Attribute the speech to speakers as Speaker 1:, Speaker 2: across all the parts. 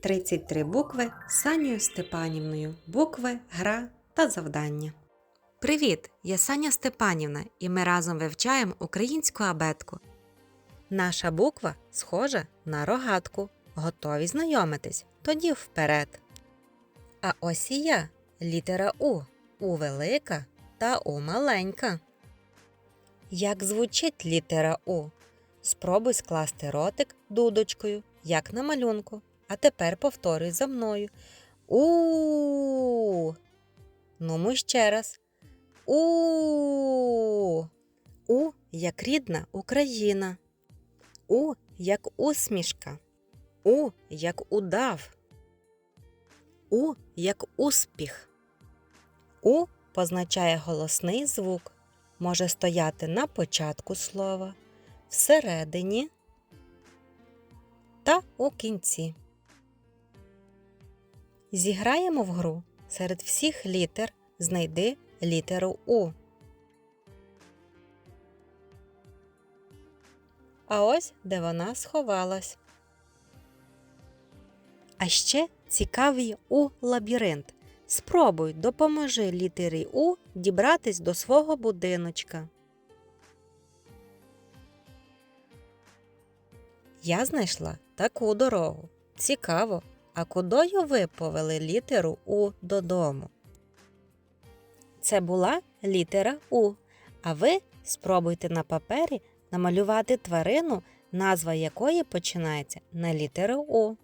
Speaker 1: 33 букви з Санєю Степанівною. Букви, гра та завдання. Привіт! Я Саня Степанівна, і ми разом вивчаємо українську абетку. Наша буква схожа на рогатку. Готові знайомитись? Тоді вперед. А ось і я літера У. У велика та У маленька. Як звучить літера У? Спробуй скласти ротик дудочкою, як на малюнку. А тепер повторюй за мною. У. Ну, ще раз. У. У як рідна Україна. У як усмішка. У як удав. У як успіх. У позначає голосний звук. Може стояти на початку слова, всередині та у кінці. Зіграємо в гру. Серед всіх літер знайди літеру У. А ось де вона сховалась. А ще цікавий У лабіринт. Спробуй допоможи літері У дібратись до свого будиночка. Я знайшла таку дорогу. Цікаво, а кудою ви повели літеру У додому? Це була літера У. А ви спробуйте на папері намалювати тварину, назва якої починається на літеру У.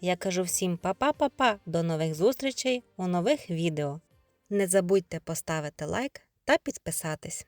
Speaker 1: Я кажу всім па-па-па-па, до нових зустрічей у нових відео. Не забудьте поставити лайк та підписатись.